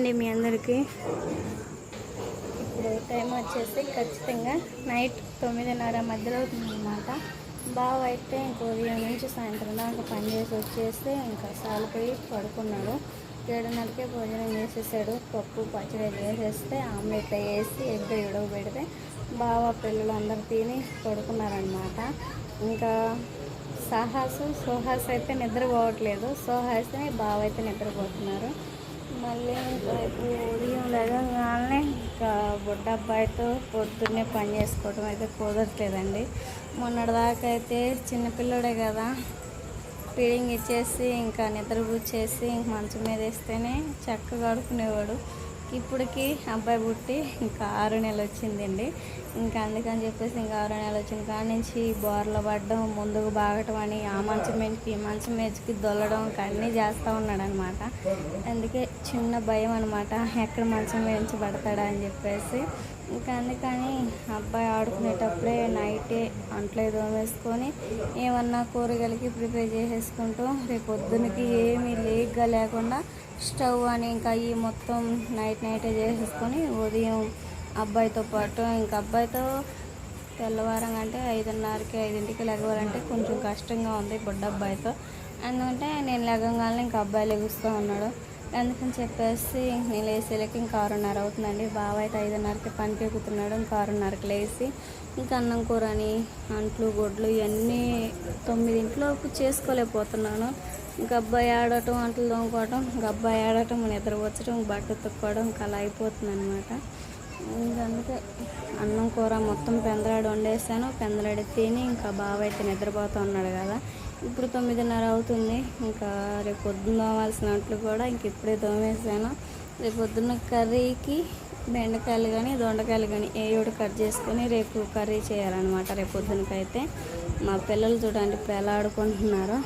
అండి మీ అందరికీ. ఇప్పుడు టైం వచ్చేసి ఖచ్చితంగా నైట్ తొమ్మిదిన్నర మధ్యలో అవుతుందన్నమాట. బావ అయితే ఇంకో ఉదయం నుంచి సాయంత్రం దాకా పని చేసి వచ్చేస్తే ఇంకా సాలిపోయి పడుకున్నాడు. ఏడున్నరకే భోజనం చేసేసాడు. పప్పు పచ్చడి చేసేస్తే ఆమ్లెట్ వేసి ఎగ్ ఇడవ పెడితే బావ పిల్లలు అందరు తిని పడుకున్నారనమాట ఇంకా సాహాసు సోహాస్ అయితే నిద్రపోవట్లేదు. సోహాస్ని బావ అయితే నిద్రపోతున్నారు. మళ్ళీ ఇంకా ఇప్పుడు ఉదయం లేవగానే ఇంకా బుడ్డ అబ్బాయితో పొద్దున్నే పని చేసుకోవడం అయితే కుదరట్లేదండి. మొన్నటిదాకా అయితే చిన్నపిల్లడే కదా ఫీడింగ్ ఇచ్చేసి ఇంకా నిద్ర కూర్చేసి ఇంక మంచం మీద వేస్తేనే చక్కగా ఆడుకునేవాడు. ఇప్పటికి అబ్బాయి పుట్టి ఇంకా ఆరు నెలలు వచ్చిందండి. ఇంకా అందుకని చెప్పేసి ఇంకా ఆరు నెలలు వచ్చిన కాడ నుంచి బోర్లో పడడం ముందుకు బాగటం అని ఆ మంచం మీదకి మంచం మీదకి దొల్లడం అన్నీ చేస్తూ ఉన్నాడు అనమాట అందుకే చిన్న భయం అనమాట ఎక్కడ మంచం మీద పడతాడా అని చెప్పేసి. ఇంకా అందుకని అబ్బాయి ఆడుకునేటప్పుడే నైటే అంట్లో ఏదో వేసుకొని ఏమన్నా కూరగాయలకి ప్రిపేర్ చేసేసుకుంటూ రేపు పొద్దునకి ఏమీ లేగ్గా లేకుండా స్టవ్ అని ఇంకా ఈ మొత్తం నైట్ నైటే చేసేసుకొని ఉదయం అబ్బాయితో పాటు ఇంకా అబ్బాయితో తెల్లవారం అంటే ఐదున్నరకి ఐదింటికి లెగవాలంటే కొంచెం కష్టంగా ఉంది బుడ్డ అబ్బాయితో. ఎందుకంటే నేను లెగంగానే ఇంకా అబ్బాయి లెగుస్తూ ఉన్నాడు. అందుకని చెప్పేసి నేను లేసేలకి ఇంకా ఆరున్నర అవుతుందండి. బావ అయితే ఐదున్నరకి పని పీకుతున్నాడు ఇంకా ఆరున్నరకి లేచి ఇంకా అన్నం కూర అని అంట్లు గుడ్లు ఇవన్నీ తొమ్మిదింట్లోపు చేసుకోలేకపోతున్నాను. ఇంకా అబ్బాయి ఆడటం అంట్లు తోముకోవటం ఇంకా అబ్బాయి ఆడటం నిద్రపోచడం బట్టలు తొక్కోవడం ఇంకా అలా అయిపోతుంది అనమాట అందుకే అన్నం కూర మొత్తం పెందలాడు వండేసాను. పెందలాడి తిని ఇంకా బావ అయితే నిద్రపోతూ ఉన్నాడు కదా. ఇప్పుడు తొమ్మిదిన్నర అవుతుంది. ఇంకా రేపు పొద్దున్న తోమాల్సినట్లు కూడా ఇంక ఇప్పుడే తోమేసాను రేపు పొద్దున్న కర్రీకి బెండకాయలు కానీ దొండకాయలు కానీ ఏ ఒకటి కట్ చేసుకొని రేపు కర్రీ చేయాలన్నమాట. రేపు పొద్దునకైతే మా పిల్లలు చూడండి పెళ్ళాడుకుంటున్నారు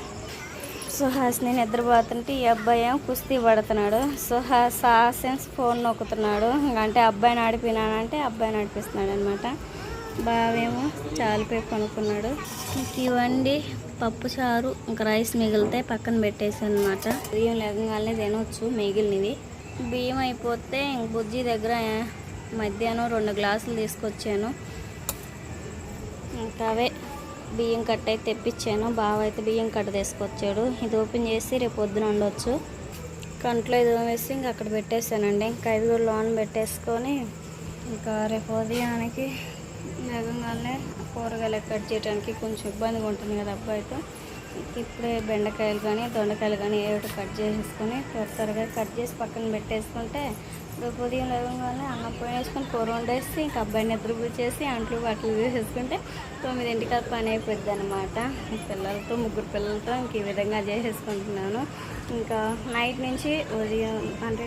సుహాస్ని నిద్రపోతుంటే ఈ అబ్బాయి కుస్తీ పడుతున్నాడు. సుహాస్ హాసెన్స్ ఫోన్ నొక్కుతున్నాడు. అంటే అబ్బాయిని ఆడిపోయినానంటే అబ్బాయిని నడిపిస్తున్నాడు అనమాట బావేమో చాలిపోయి కొనుక్కున్నాడు ఇంక ఇవ్వండి. పప్పు చారు ఇంకా రైస్ మిగిలితే పక్కన పెట్టేసాను అనమాట బియ్యం లేకగానే తినవచ్చు మిగిలినవి బియ్యం అయిపోతే ఇంక బుజ్జి దగ్గర మధ్యాహ్నం రెండు గ్లాసులు తీసుకొచ్చాను. ఇంకా అవే. బియ్యం కట్ట అయితే తెప్పించాను. బావ అయితే బియ్యం కట్ట తీసుకొచ్చాడు. ఇది ఓపెన్ చేసి రేపు పొద్దున ఉండొచ్చు. కంట్లో ఇది వేసి ఇంకా అక్కడ పెట్టేశానండి. ఇంకా ఇది కూడా లోన్ పెట్టేసుకొని ఇంకా రేపు ఉదయానికి వేగంగానే కూరగాయలు కట్ చేయడానికి కొంచెం ఇబ్బందిగా ఉంటుంది కదా అబ్బాయితో ఇప్పుడే బెండకాయలు కానీ దొండకాయలు కానీ ఏమిటి కట్ చేసేసుకొని త్వర త్వరగా కట్ చేసి పక్కన పెట్టేసుకుంటే ఇప్పుడు ఉదయం లేవగానే అన్నం పోయి వేసుకొని కూర వండేసి ఇంకా అబ్బాయిని నిద్రపుచ్చేసి అంట్లు బట్టలు చేసేసుకుంటే తొమ్మిదింటికి అది పని అయిపోద్ది అనమాట పిల్లలతో ముగ్గురు పిల్లలతో ఇంక ఈ విధంగా చేసేసుకుంటున్నాను. ఇంకా నైట్ నుంచి ఉదయం అంటే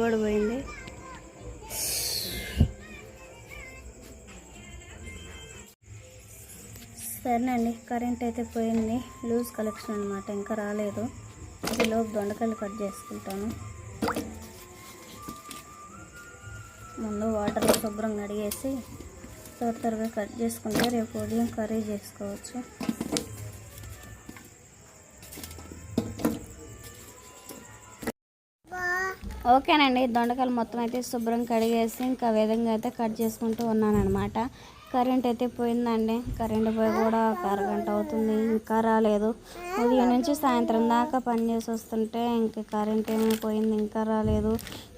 కూడా పోయింది. సరేనండి కరెంట్ అయితే పోయింది. లూజ్ కలెక్షన్ అనమాట ఇంకా రాలేదు. లోపు దొండకాయలు కట్ చేసుకుంటాను. ముందు వాటర్లో శుభ్రంగా అడిగేసి త్వర త్వరగా కట్ చేసుకుంటే రేపు ఉదయం కర్రీ చేసుకోవచ్చు. ఓకేనండి దొండకాయలు మొత్తం అయితే శుభ్రం కడిగేసి ఇంకా విధంగా అయితే కట్ చేసుకుంటూ ఉన్నాను అనమాట కరెంట్ అయితే పోయిందండి. కరెంట్ పోయి కూడా ఒక అరగంట అవుతుంది. ఇంకా రాలేదు. ఉదయం నుంచి సాయంత్రం దాకా పని చేసి వస్తుంటే ఇంకా కరెంట్ ఏమీ పోయింది. ఇంకా రాలేదు.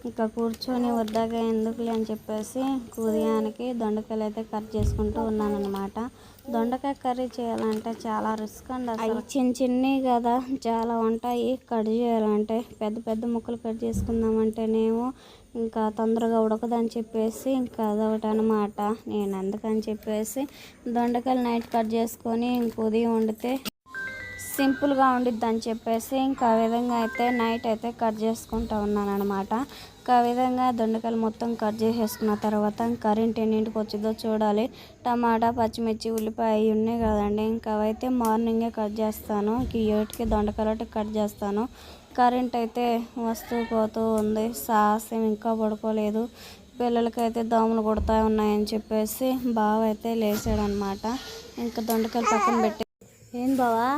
ఇంకా కూర్చొని వద్దాక ఎందుకులే అని చెప్పేసి ఉదయానికి దొండకాయలు అయితే కట్ చేసుకుంటూ ఉన్నానమాట దొండకాయ కర్రీ చేయాలంటే చాలా రిస్క్ అండి అవి చిన్న చిన్నవి కదా. చాలా ఉంటాయి. కట్ చేయాలంటే పెద్ద పెద్ద ముక్కలు కట్ చేసుకుందామంటేనేమో ఇంకా తొందరగా ఉడకదని చెప్పేసి ఇంకా అదొకటి అనమాట నేను అందుకని చెప్పేసి దొండకాయలు నైట్ కట్ చేసుకొని ఇంక ఉదయం వండితే సింపుల్గా ఉండిద్ది అని చెప్పేసి ఇంకా విధంగా అయితే నైట్ అయితే కట్ చేసుకుంటా ఉన్నాను అనమాట ఇంకా విధంగా దొండకాయలు మొత్తం కట్ చేసేసుకున్న తర్వాత కరెంట్ ఎన్నింటికి వచ్చిందో చూడాలి. టమాటా పచ్చిమిర్చి ఉల్లిపాయ అవి ఉన్నాయి కదండి. ఇంకా అవైతే మార్నింగే కట్ చేస్తాను. ఇంక ఏటికి దొండకాయలు కట్ చేస్తాను. కరెంట్ అయితే వస్తూ పోతూ ఉంది. సాహసం ఇంకా పడుకోలేదు పిల్లలకైతే దోమలు కొడతా ఉన్నాయని చెప్పేసి బావ అయితే లేచాడనమాట. ఇంకా దొండకాయలు పక్కన పెట్టి ఏం బావా?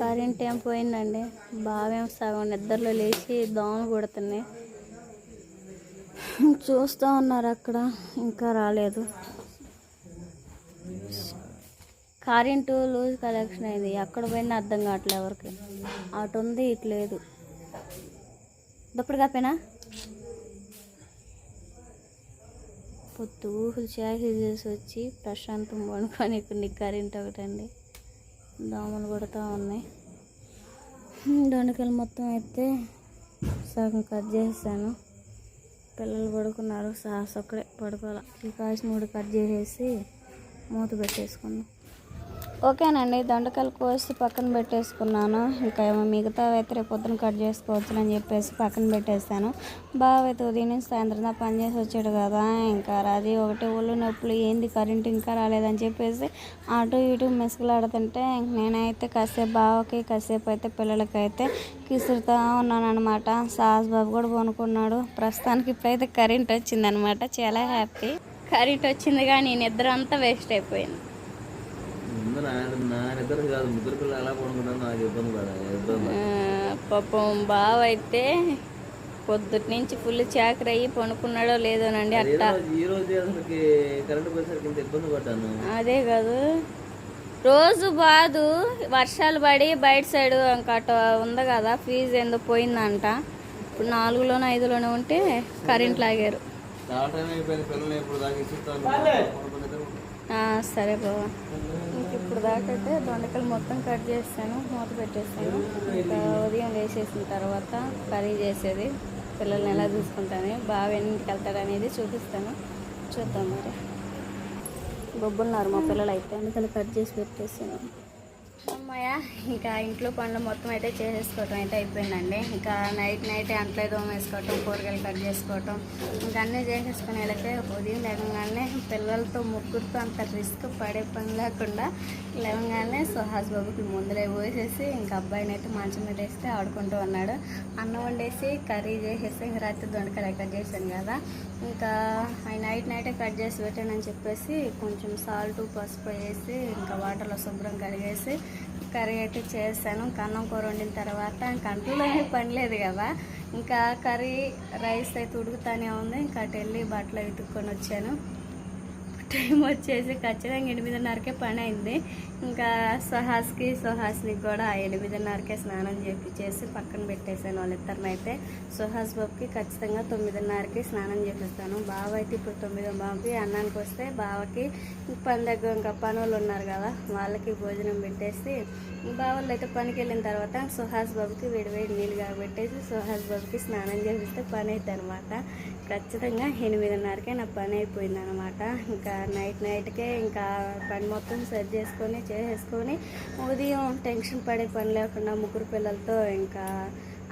కరెంట్ ఏం పోయిందండి? బావేం సగం నిద్రలో లేచి దోమలు కొడుతున్నాయి. చూస్తూ ఉన్నారు అక్కడ. ఇంకా రాలేదు. కరెంటు లూజ్ కలెక్షన్ అయింది. ఎక్కడ పోయినా అర్థం కావట్లేదు ఎవరికి. అటు ఉంది ఇటు లేదు. దుప్పుడు కాపేనా పొద్దు ఊహులు చాకి చేసి వచ్చి ప్రశాంతం పడుకొని కొన్ని నీకు కరెంట్ ఒకటండి. దోమలు కొడుతూ ఉన్నాయి. దొండకాయలు మొత్తం అయితే సగం కట్ చేసాను పిల్లలు పడుకున్నారు సాస్ ఒక్కడే పడుకోవాలి. ఈ కాసిన మూడు కట్ చేసేసి మూత పెట్టేసుకున్నాం ఓకేనండి దొండకాయలు కోసి పక్కన పెట్టేసుకున్నాను. ఇంకా ఏమో మిగతా అయితే రేపు పొద్దున కట్ చేసుకోవచ్చు అని చెప్పేసి పక్కన పెట్టేస్తాను బాగా అయితే ఉదయం నుంచి సాయంత్రం దాకా పని చేసి వచ్చాడు కదా ఇంకా అది ఒకటి ఒళ్ళు నొప్పులు ఏంది కరెంట్ ఇంకా రాలేదని చెప్పేసి అటు ఇటు మెసుగులాడుతుంటే నేనైతే కాసేపు బావకి కాసేపు అయితే పిల్లలకి అయితే కిసురుతూ ఉన్నాను అనమాట సాస్ బాబు కూడా కొనుక్కున్నాడు ప్రస్తుతానికి ఇప్పుడైతే కరెంట్ వచ్చిందనమాట చాలా హ్యాపీ. కరెంట్ వచ్చింది కానీ నిద్ర అంతా వేస్ట్ అయిపోయింది ముందు నా నా నిద్ర కాదు ముగ్గురు పిల్లలు ఎలా పడుకుంటారో నాకు ఇబ్బంది పడ ఇబ్బంది. ఆ, పాపం బావ అయితే పొద్దుటి నుంచి ఫుల్ చాకరీ అయ్యి పనుకున్నాడో లేదోనండి ఈ అట్టా రోజు ఈ రోజు అసలుకి కరెంట్ పోయేసరికి ఇంత ఇబ్బంది పడ్డాను. అదే కాదు. రోజు బాదు వర్షాలు పడి బయట సైడ్ ఇంకా అటు ఉంది కదా ఫీజు ఏందో పోయిందంట. ఇప్పుడు నాలుగులోనో ఐదులోనో ఉంటే కరెంట్ లాగారు. సరే బాబా ఇప్పుడు దాకా అయితే దొండకాయలు మొత్తం కట్ చేస్తాను మూత పెట్టేస్తాను. ఇంకా ఉదయం వేసేసిన తర్వాత కర్రీ చేసేది. పిల్లల్ని ఎలా చూసుకుంటాను బాగా ఎన్నింటికి వెళ్తాడు అనేది చూపిస్తాను. చూద్దాం మరి. బొబ్బున్నారు మా పిల్లలు అయితే అందుకని కట్ చేసి పెట్టేసాను. అమ్మాయ ఇంకా ఇంట్లో పనులు మొత్తం అయితే చేసేసుకోవటం అయితే అయిపోయిందండి. ఇంకా నైట్ నైట్ అంట్లో దోమ వేసుకోవటం కూరగాయలు కట్ చేసుకోవటం ఇంకా అన్నీ చేసేసుకుని వెళ్ళకే ఉదయం లేవగానే పిల్లలతో ముగ్గురితో అంత రిస్క్ పడే పని లేకుండా లేవగానే సుహాస్ బాబుకి ముందరే పోసేసి ఇంకా అబ్బాయిని అయితే మంచం మీద వేస్తే ఆడుకుంటూ ఉన్నాడు. అన్నం వండేసి కర్రీ చేసేసి ఇంకా రాత్రి దొండకాయలు కట్ చేశాను కదా. ఇంకా ఆయన నైట్ నైటే కట్ చేసి పెట్టానని చెప్పేసి కొంచెం సాల్ట్ పసుపు వేసి ఇంకా వాటర్లో శుభ్రం కడిగేసి కర్రీ అయితే చేస్తాను కన్నం కూర వండిన తర్వాత ఇంకా పని లేదు కదా. ఇంకా కర్రీ రైస్ అయితే ఉడుకుతానే ఉంది. ఇంకా అటు వెళ్ళి బట్టలు ఎత్తుక్కొని వచ్చాను. టైం వచ్చేసి ఖచ్చితంగా ఎనిమిదిన్నరకే పని అయింది. ఇంకా సుహాస్కి సుహాస్ని కూడా ఎనిమిదిన్నరకే స్నానం చేపించేసి పక్కన పెట్టేశాను వాళ్ళిద్దరిని అయితే. సుహాస్ బాబుకి ఖచ్చితంగా తొమ్మిదిన్నరకి స్నానం చేపిస్తాను. బావ అయితే ఇప్పుడు తొమ్మిదో బాబుకి అన్నానికి వస్తే బావకి పని దగ్గర ఇంకా పనులు ఉన్నారు కదా వాళ్ళకి భోజనం పెట్టేసి బావలు అయితే పనికి వెళ్ళిన తర్వాత సుహాస్ బాబుకి వేడివేడి నీళ్ళు కాబెట్టేసి సుహాస్ బాబుకి స్నానం చేపిస్తే పని అయితే అనమాట ఖచ్చితంగా ఎనిమిదిన్నరకే నా పని అయిపోయింది అనమాట ఇంకా నైట్ నైట్కే ఇంకా పని మొత్తం సెట్ చేసుకొని చేసేసుకొని ఉదయం టెన్షన్ పడే పని లేకుండా ముగ్గురు పిల్లలతో ఇంకా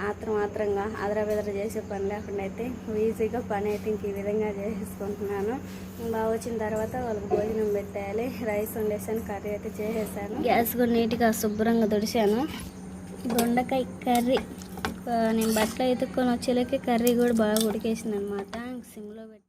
ఆత్రం ఆత్రంగా అదర చేసే పని లేకుండా అయితే ఈజీగా పని అయితే ఇంక ఈ విధంగా చేసేసుకుంటున్నాను. బాగా వచ్చిన తర్వాత వాళ్ళకి భోజనం పెట్టేయాలి రైస్ వండేసాను కర్రీ అయితే చేసేసాను. గ్యాస్ కూడా నీట్గా శుభ్రంగా తుడిచాను. దొండకాయ కర్రీ నేను బట్టలు ఎత్తుక్కొని వచ్చేలోకి కర్రీ కూడా బాగా ఉడికేసింది అనమాట సిమ్లో పెట్టి